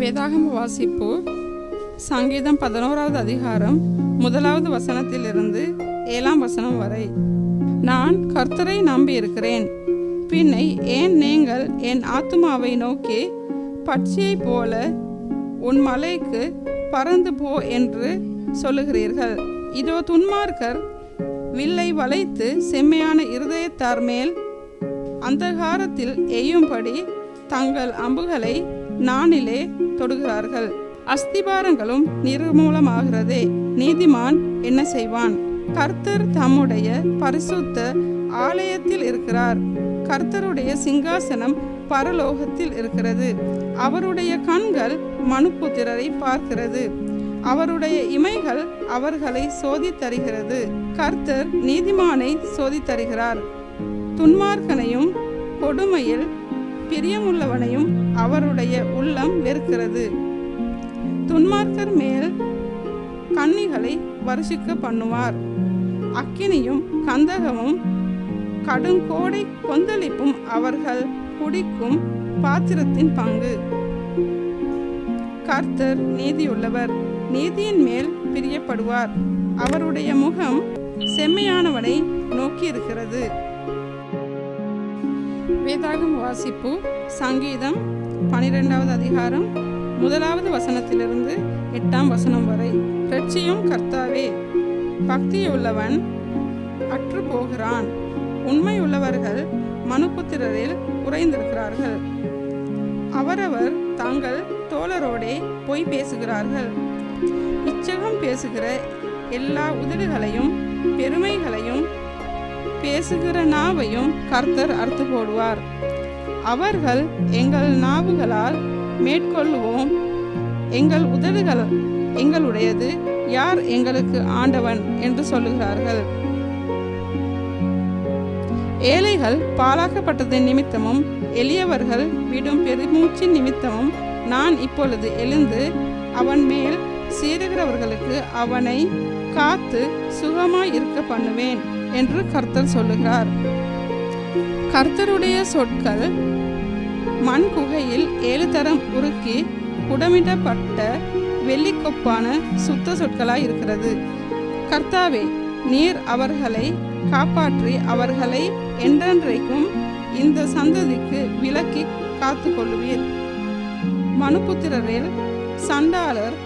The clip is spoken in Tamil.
வேதாகம வாசிப்பு சங்கீதம் பதினோராவது அதிகாரம் முதலாவது வசனத்திலிருந்து ஏழாம் வசனம் வரை. நான் கர்த்தரை நம்பியிருக்கிறேன். பின்னை ஏன் நீங்கள் என் ஆத்துமாவை நோக்கி பட்சியைப் போல உன் மலைக்கு பறந்து போ என்று சொல்லுகிறீர்கள். இதோ துன்மார்க்கர் வில்லை வளைத்து செம்மையான இருதயத்தார் மேல் அந்தகாரத்தில் எய்யும்படி தங்கள் அம்புகளை நானிலே தொடுகிறார்கள். அஸ்திபாரங்களும் நிர்மூலமாகிறதே. நீதிமான் என்ன செய்வான்? கர்த்தர் தம்முடைய பரிசுத்த ஆலயத்தில் இருக்கிறார். கர்த்தருடைய சிங்காசனம் பரலோகத்தில் இருக்கிறது. அவருடைய கண்கள் மனுப்புத்திரரை பார்க்கிறது. அவருடைய இமைகள் அவர்களை சோதித்தருகிறது கர்த்தர் நீதிமானை சோதித்தருகிறார் துன்மார்க்கனையும் கொடுமையில் பிரியமுள்ளவனையும் அவருடைய உள்ளம் வெறுக்கிறது. துன்மார்க்கர் மேல் கன்னிகளை வருஷிக்க பண்ணுவார். அக்கினியும் கந்தகமும் கடுங்கோடை கொந்தளிப்பும் அவர்கள் குடிக்கும் பாத்திரத்தின் பங்கு. கர்த்தர் நீதியுள்ளவர். நீதியின் மேல் பிரியப்படுவார். அவருடைய முகம் செம்மையானவனை நோக்கி இருக்கிறது வேதாகம் வாசிப்பு சங்கீதம் பனிரெண்டாவது அதிகாரம் முதலாவது வசனத்திலிருந்து எட்டாம் வசனம் வரை. லட்சியம் கர்த்தாவே பக்தியுள்ளவன் அற்று போகிறான். உண்மையுள்ளவர்கள் மனுப்புத்திரரில் குறைந்திருக்கிறார்கள் அவரவர் தாங்கள் தோழரோடே பொய் பேசுகிறார்கள். இச்சகம் பேசுகிற எல்லா உதடுகளையும் பெருமை பேசுகிற நாவையும் கர்த்தர் அறுத்து போடுவார். அவர்கள் எங்கள் நாவுகளால் மேற்கொள்ளுவோம். எங்கள் உதடுகள் எங்களுடையது. யார் எங்களுக்கு ஆண்டவன் என்று சொல்லுகிறார்கள். ஏழைகள் பாழாக்கப்பட்டதின் நிமித்தமும் எளியவர்கள் விடும் பெருமூச்சின் நிமித்தமும் நான் இப்பொழுது எழுந்து அவன் மேல் சீருகிறவர்களுக்கு அவனை காத்து சுகமாய் இருக்க பண்ணுவேன். என்று கர்த்தர் சொல்லுகிறார். கர்த்தருடைய சொற்கள் மண் குகையில் ஏழு தரம் உருக்கி குடமிடப்பட்ட வெள்ளிக்கொப்பான சுத்த சொற்களாய் இருக்கிறது. கர்த்தாவே நீர் அவர்களை காப்பாற்றி அவர்களை என்றென்றைக்கும் இந்த சந்ததிக்கு விலக்கி காத்து கொள்ளுவீர் மனுபுத்திரரில் சண்டாளர்